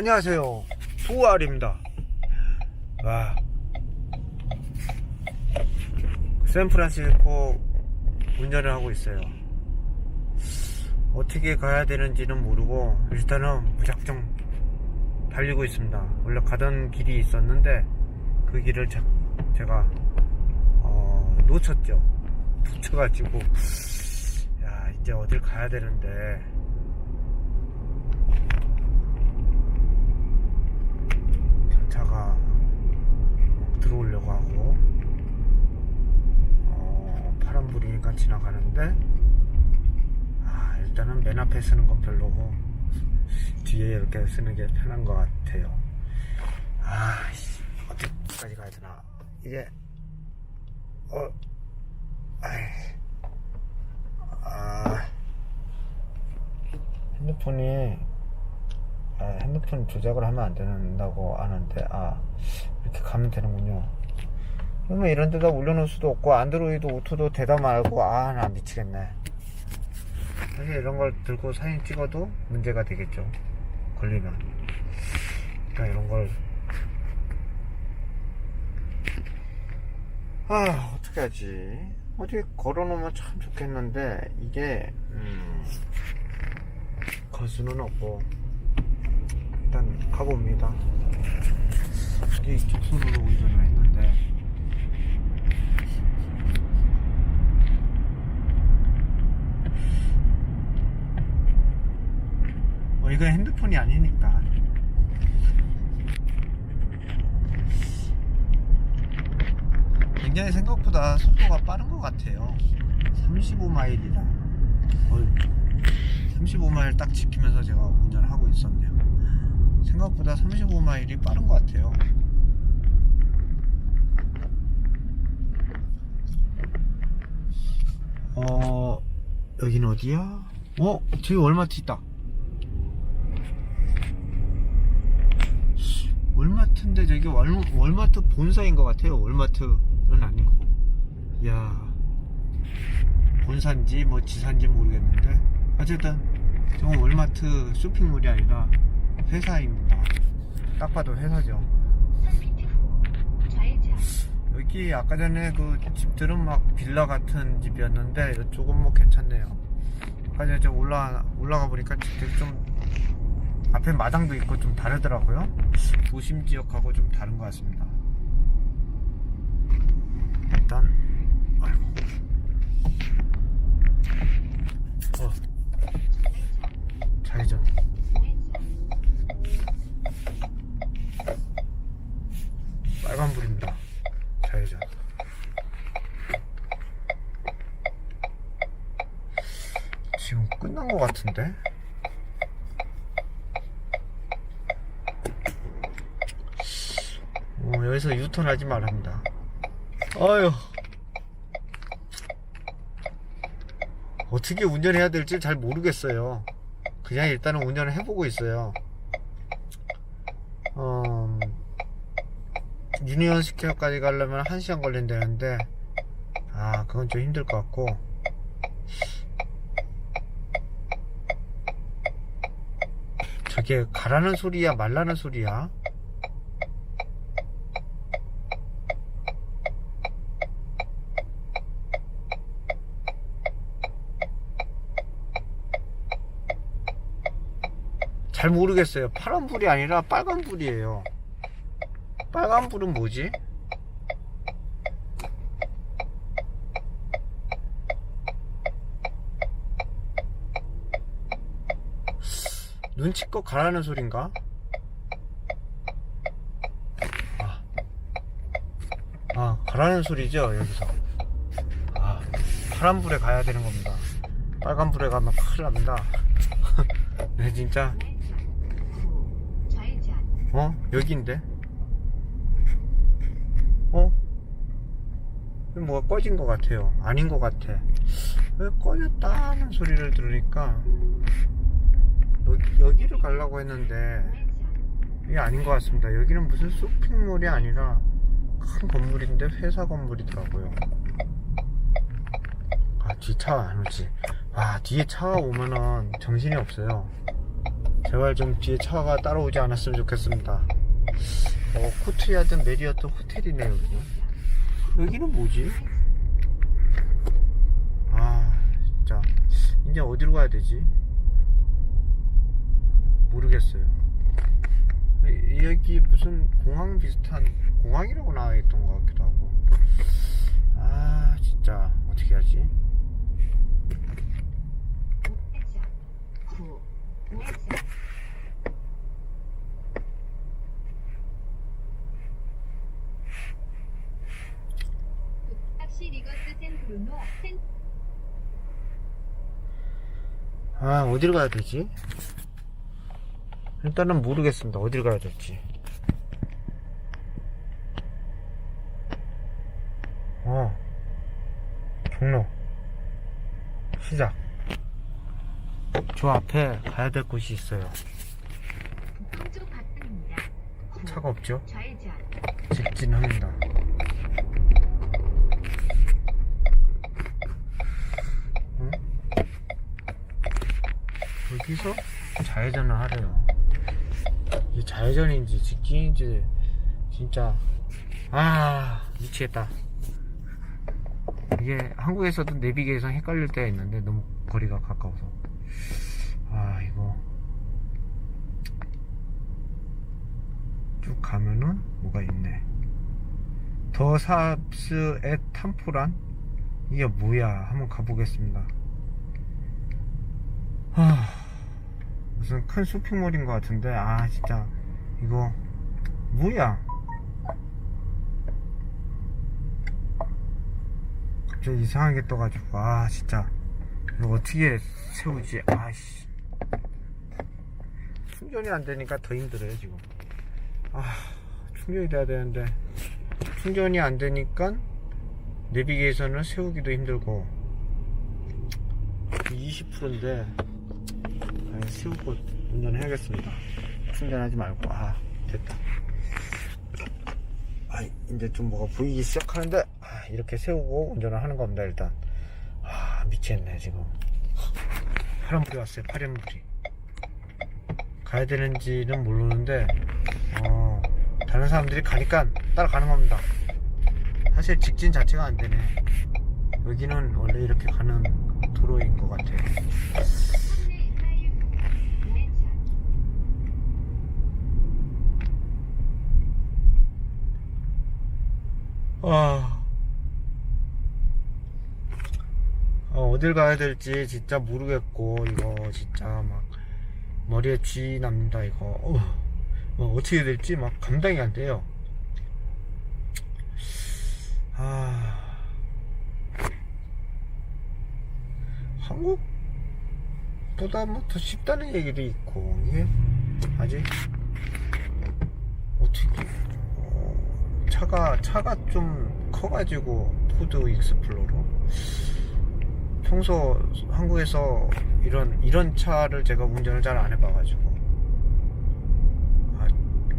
안녕하세요. 두알입니다. 와. 샌프란시스코 운전을 하고 있어요. 어떻게 가야 되는지는 모르고 일단은 무작정 달리고 있습니다. 원래 가던 길이 있었는데 그 길을 자- 제가 어, 놓쳤죠. 놓쳐가지고 야 이제 어딜 가야 되는데 전 차가 막 들어오려고 하고 어, 파란불이니까 지나가는데 아, 일단은 맨 앞에 쓰는 건 별로고 뒤에 이렇게 쓰는 게 편한 것 같아요. 아 씨, 어디까지 가야 되나. 이게 어 아이 아 핸드폰이 아, 핸드폰 조작을 하면 안 된다고 하는데 아 이렇게 가면 되는군요. 그러면 이런 데다 올려놓을 수도 없고 안드로이드 오토도 대답 말고 아 나 미치겠네. 사실 이런 걸 들고 사진 찍어도 문제가 되겠죠. 걸리면. 일단 이런 걸. 아, 어떻게 하지? 어디 걸어놓으면 참 좋겠는데, 이게, 음, 걸 수는 없고, 일단 가봅니다. 이게 직선으로 운전을 했는데, 어, 이건 핸드폰이 아니니까. 굉장히 생각보다 속도가 빠른 것 같아요. 35마일이다. 35마일 딱 지키면서 제가 운전을 하고 있었네요. 생각보다 35마일이 빠른 것 같아요. 어, 여긴 어디야? 어, 저기 월마트 있다. 월마트인데 저기 월, 월마트 본사인 것 같아요. 월마트는 아니고. 야 본사인지 뭐 지사인지 모르겠는데 어쨌든 저건 월마트 쇼핑몰이 아니라 회사입니다. 딱 봐도 회사죠. 여기 아까 전에 그 집들은 막 빌라 같은 집이었는데 이쪽은 뭐 괜찮네요. 아까 전에 저 올라 올라가 보니까 집들이 좀 앞에 마당도 있고 좀 다르더라고요. 도심 지역하고 좀 다른 것 같습니다. 일단 아이고 어 좌회전 빨간불입니다. 좌회전 지금 끝난 것 같은데? 어, 여기서 유턴하지 말합니다. 아유. 어떻게 운전해야 될지 잘 모르겠어요. 그냥 일단은 운전을 해보고 있어요. 어, 유니언 스퀘어까지 가려면 1시간 걸린다는데, 아, 그건 좀 힘들 것 같고. 저게 가라는 소리야, 말라는 소리야? 잘 모르겠어요. 파란불이 아니라 빨간불이에요. 빨간불은 뭐지? 눈치껏 가라는 소린가? 아, 아 가라는 소리죠, 여기서. 아, 파란불에 가야 되는 겁니다. 빨간불에 가면 큰일 납니다. 네, 진짜. 어? 여기인데? 어? 뭐가 꺼진 것 같아요. 아닌 것 같아. 왜 꺼졌다는 소리를 들으니까 여기, 여기를 가려고 했는데 이게 아닌 것 같습니다. 여기는 무슨 쇼핑몰이 아니라 큰 건물인데 회사 건물이더라고요. 아, 뒤 차가 안 오지. 와, 뒤에 차가 오면은 정신이 없어요. 제발 좀 뒤에 차가 따라오지 않았으면 좋겠습니다. 어, 코트야든 메리어트 호텔이네, 여기는. 여기는 뭐지? 아, 진짜. 이제 어디로 가야 되지? 모르겠어요. 이- 여기 무슨 공항 비슷한, 공항이라고 나와 있던 것 같기도 하고. 아, 진짜. 어떻게 하지? 아, 어디로 가야 되지? 일단은 모르겠습니다. 어디로 가야 될지. 어, 종로. 시작. 저 앞에 가야 될 곳이 있어요. 차가 없죠? 직진합니다. 응? 여기서 좌회전을 하래요. 이게 좌회전인지 직진인지 진짜 아 미치겠다. 이게 한국에서도 내비게이션 헷갈릴 때가 있는데 너무 거리가 가까워서 아 이거 쭉 가면은 뭐가 있네. 더 삽스 앳 탐포란? 이게 뭐야? 한번 가보겠습니다. 하... 무슨 큰 쇼핑몰인 것 같은데, 아, 진짜, 이거, 뭐야? 갑자기 이상하게 떠가지고, 아, 진짜, 이거 어떻게 세우지? 아씨. 충전이 안 되니까 더 힘들어요, 지금. 아, 충전이 돼야 되는데 충전이 안 되니까 내비게이션을 세우기도 힘들고 20%인데 세우고 운전해야겠습니다 충전하지 말고 아 됐다 아 이제 좀 뭐가 보이기 시작하는데 아, 이렇게 세우고 운전을 하는 겁니다 일단 아 미치겠네 지금 파란불이 왔어요 파란불이 가야 되는지는 모르는데 어, 다른 사람들이 가니까 따라가는 겁니다. 사실 직진 자체가 안 되네. 여기는 원래 이렇게 가는 도로인 것 같아요. 상내 하이브 우회전 아, 어, 어딜 가야 될지 진짜 모르겠고, 이거 진짜 막 머리에 쥐 납니다, 이거. 어, 뭐 어떻게 될지 막 감당이 안 돼요. 아, 한국보다 뭐 더 쉽다는 얘기도 있고, 이게 아직 어떻게, 어, 차가, 차가 좀 커가지고, 포드 익스플로러. 평소 한국에서 이런, 이런 차를 제가 운전을 잘 안 해봐가지고, 아,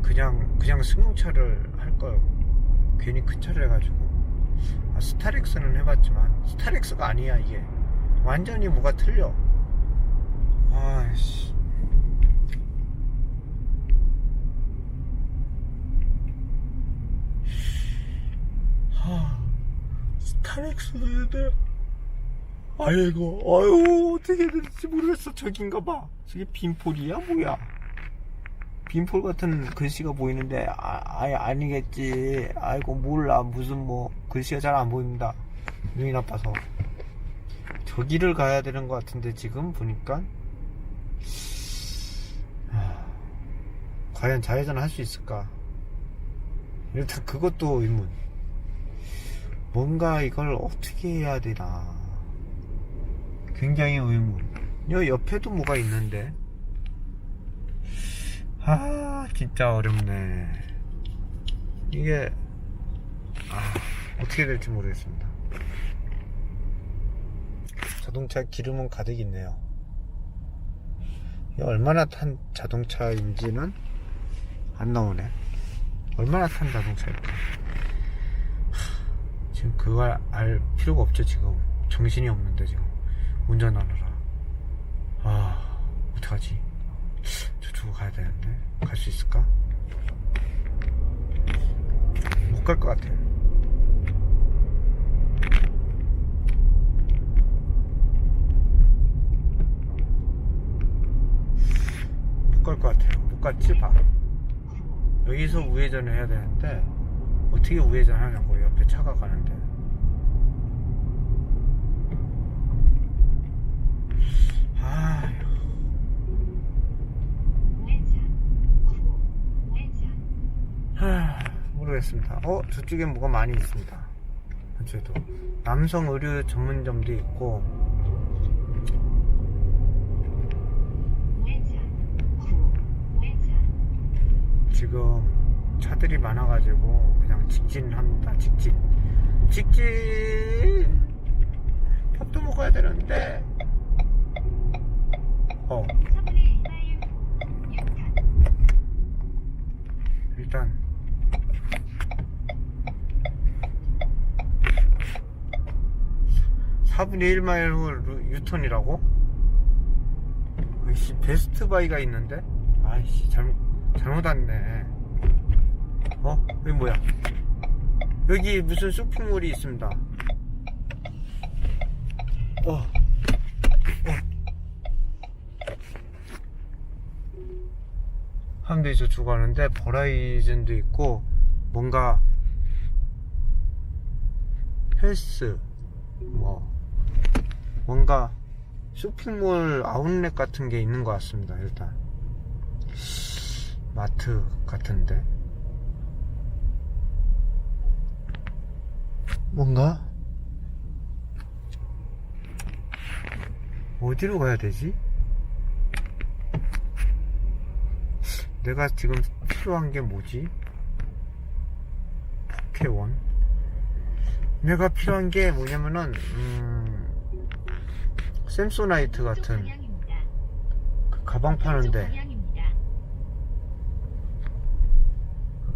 그냥, 그냥 승용차를 할 걸, 괜히 큰 차를 해가지고, 아, 스타렉스는 해봤지만, 스타렉스가 아니야, 이게. 완전히 뭐가 틀려. 아이씨. 하, 스타렉스인데 아이고 아유 어떻게 해야 될지 모르겠어. 저긴가 봐. 저게 빈폴이야? 뭐야? 빈폴 같은 글씨가 보이는데 아, 아예 아니겠지. 아이고 몰라. 무슨 뭐 글씨가 잘 안 보입니다. 눈이 나빠서. 저기를 가야 되는 것 같은데 지금 보니까. 하, 과연 좌회전을 할수 있을까? 일단 그것도 의문 뭔가 이걸 어떻게 해야 되나. 굉장히 의문. 여 옆에도 뭐가 있는데? 아 진짜 어렵네. 이게 아 어떻게 될지 모르겠습니다. 자동차 기름은 가득 있네요. 얼마나 탄 자동차인지는 안 나오네. 얼마나 탄 자동차일까 지금 그걸 알 필요가 없죠 지금 정신이 없는데 지금 운전하느라 아 어떡하지 두고 가야 되는데 갈 수 있을까? 못 갈 것 같아. 못 갈 것 같아요. 못 갔지 봐. 여기서 우회전을 해야 되는데 어떻게 우회전 하냐고 옆에 차가 가는데. 아, 모르겠습니다. 어, 저쪽엔 뭐가 많이 있습니다. 저도 남성 의류 전문점도 있고. 지금 차들이 많아가지고 그냥 직진합니다. 직진. 직진. 밥도 먹어야 되는데. 어, 3분의 1마일 후. 유턴. 일단 사분의 1마일 후 루- 유턴이라고? 아이씨 베스트 바이가 있는데? 아이씨 잘못 잘못 왔네 어? 여기 뭐야? 여기 무슨 쇼핑몰이 있습니다 어. 어. 사람들이 저쪽 가는데 버라이즌도 있고 뭔가 헬스 뭐 뭔가 쇼핑몰 아웃렛 같은 게 있는 것 같습니다 일단 마트 같은데 뭔가 어디로 가야 되지? 내가 지금 필요한 게 뭐지? 포켓원 내가 필요한 게 뭐냐면은 음, 샘소나이트 쪽 같은. 그 가방 쪽 파는데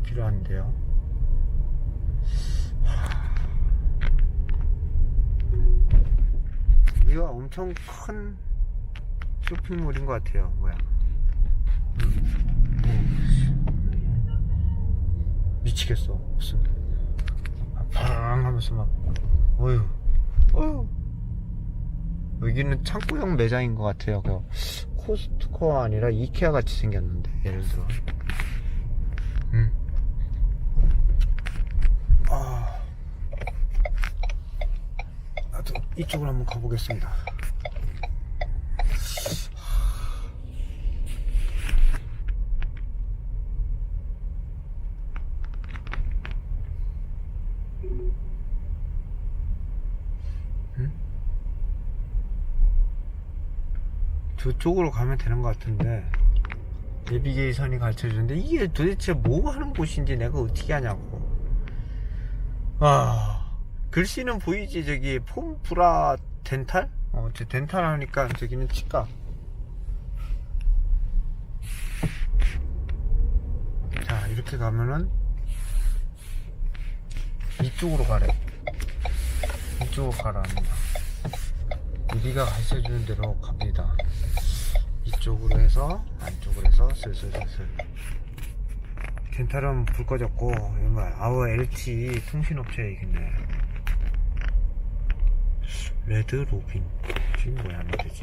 필요한데요 이거 엄청 큰 쇼핑몰인 것 같아요 뭐야. 미치겠어 무슨. 팡 하면서 막 어휴. 어휴. 여기는 창고형 매장인 것 같아요. 그 코스트코가 아니라 이케아 같이 생겼는데 예를 들어. 음. 아 나도 이쪽으로 한번 가보겠습니다. 저쪽으로 가면 되는 것 같은데. 내비게이션이 가르쳐주는데 이게 도대체 뭐 하는 곳인지 내가 어떻게 하냐고. 아 글씨는 보이지? 저기 폼프라 덴탈? 어저 덴탈 하니까 저기는 치과 자 이렇게 가면은 이쪽으로 가래. 이쪽으로 가랍니다. 우리가 가르쳐 주는 대로 갑니다. 이쪽으로 해서 안쪽으로 해서 슬슬슬슬. 덴탈은 불 꺼졌고 이거 아워 LTE 통신업체이겠네 레드 로빈 지금 하면 되지?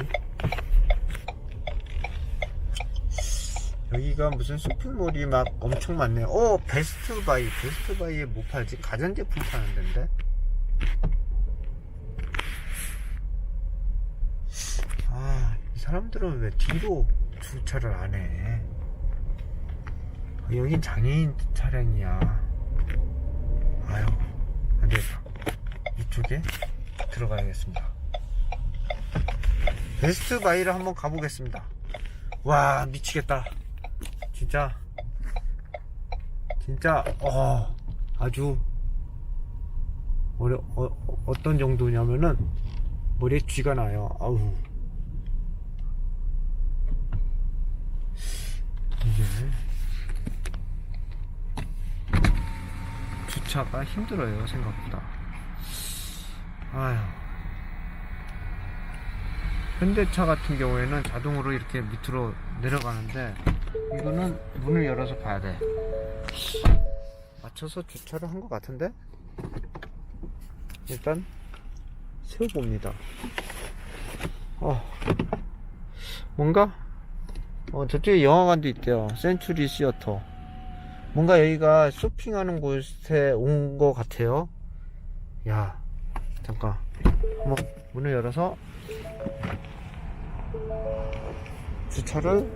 여기가 무슨 쇼핑몰이 막 엄청 많네요 어 베스트 바이 베스트 바이에 뭐 팔지? 가전제품 파는 데인데 아, 이 사람들은 왜 뒤로 주차를 안 해? 여긴 장애인 차량이야. 아유, 안 되겠다. 이쪽에 들어가야겠습니다. 베스트 바이를 한번 가보겠습니다. 와, 미치겠다. 진짜, 진짜, 어, 아주, 어려, 어, 어떤 정도냐면은, 머리에 쥐가 나요. 아우. 이게 주차가 힘들어요 생각보다. 아휴. 현대차 같은 경우에는 자동으로 이렇게 밑으로 내려가는데 이거는 문을 열어서 봐야 돼. 맞춰서 주차를 한 것 같은데? 일단 세워봅니다. 어, 뭔가? 어, 저쪽에 영화관도 있대요. 센츄리 시어터. 뭔가 여기가 쇼핑하는 곳에 온 것 같아요. 야, 잠깐. 한번 문을 열어서 주차를